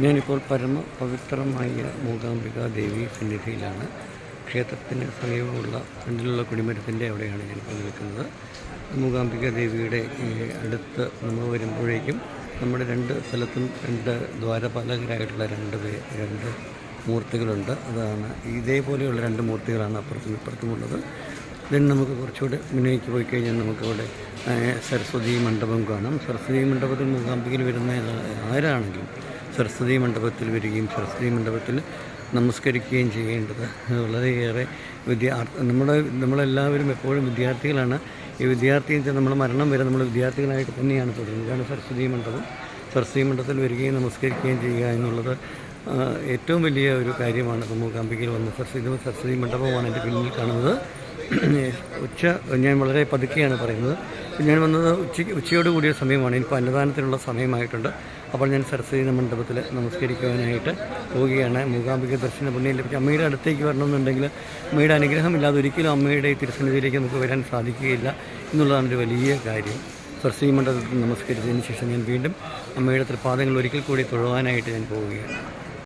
ഞാനിപ്പോൾ പരമ പവിത്രമായ മൂകാംബിക ദേവി സന്നിധിയിലാണ്. ക്ഷേത്രത്തിന് സമീപമുള്ള ഫ്രണ്ടിലുള്ള കൊടിമരത്തിന്റെ അവിടെയാണ് ഞാൻ ഞാനിപ്പോൾ നിൽക്കുന്നത്. മൂകാംബിക ദേവിയുടെ അടുത്ത് നമ്മൾ വരുമ്പോഴേക്കും നമ്മുടെ രണ്ട് സ്ഥലത്തും രണ്ട് ദ്വാരപാലകരായിട്ടുള്ള രണ്ട് പേ രണ്ട് മൂർത്തികളുണ്ട്. അതാണ് ഇതേപോലെയുള്ള രണ്ട് മൂർത്തികളാണ് അപ്പുറത്തും ഇപ്പുറത്തുമുള്ളത്. ദെൻ നമുക്ക് കുറച്ചുകൂടെ മുന്നേക്ക് പോയി കഴിഞ്ഞാൽ നമുക്കവിടെ സരസ്വതി മണ്ഡപം കാണാം. സരസ്വതി മണ്ഡപത്തിൽ മൂകാംബികയിൽ വരുന്ന ആരാണെങ്കിലും സരസ്വതി മണ്ഡപത്തിൽ വരികയും സരസ്വതി മണ്ഡപത്തിൽ നമസ്കരിക്കുകയും ചെയ്യേണ്ടത്. വളരെയേറെ വിദ്യാർത്ഥി നമ്മുടെ നമ്മളെല്ലാവരും എപ്പോഴും വിദ്യാർത്ഥികളാണ്. ഈ വിദ്യാർത്ഥി നമ്മൾ മരണം വരെ നമ്മൾ വിദ്യാർത്ഥികളായിട്ട് തന്നെയാണ് തുടരുന്നത്. ഇതാണ് സരസ്വതി മണ്ഡപം. സരസ്വതി മണ്ഡപത്തിൽ വരികയും നമസ്കരിക്കുകയും ചെയ്യുക എന്നുള്ളത് ഏറ്റവും വലിയ ഒരു കാര്യമാണ്. നമുക്ക് അമ്പിക്കയിൽ വന്ന് സരസ്വതി സരസ്വതി മണ്ഡപമാണ് എന്റെ പിന്നിൽ കാണുന്നത്. ഉച്ച ഞാൻ വളരെ പതുക്കെയാണ് പറയുന്നത്. ഞാൻ വന്നത് ഉച്ചയ്ക്ക് ഉച്ചയോട് കൂടിയ സമയമാണ്. എനിക്ക് അന്നദാനത്തിനുള്ള സമയമായിട്ടുണ്ട്. അപ്പോൾ ഞാൻ സരസ്വതി മണ്ഡപത്തിൽ നമസ്കരിക്കുവാനായിട്ട് പോവുകയാണ്. മൂകാംബിക ദർശന പുണ്യം ലഭിച്ച അമ്മയുടെ അടുത്തേക്ക് വരണമെന്നുണ്ടെങ്കിൽ അമ്മയുടെ അനുഗ്രഹമില്ലാതെ ഒരിക്കലും അമ്മയുടെ തിരുസന്നിധിയിലേക്ക് നമുക്ക് വരാൻ സാധിക്കുകയില്ല എന്നുള്ളതാണ് ഒരു വലിയ കാര്യം. സരസ്വതി മണ്ഡപത്തിൽ നമസ്കരിച്ചതിന് ശേഷം ഞാൻ വീണ്ടും അമ്മയുടെ തൃപ്പാദങ്ങൾ ഒരിക്കൽ കൂടി തൊഴുവാനായിട്ട് ഞാൻ പോവുകയാണ്.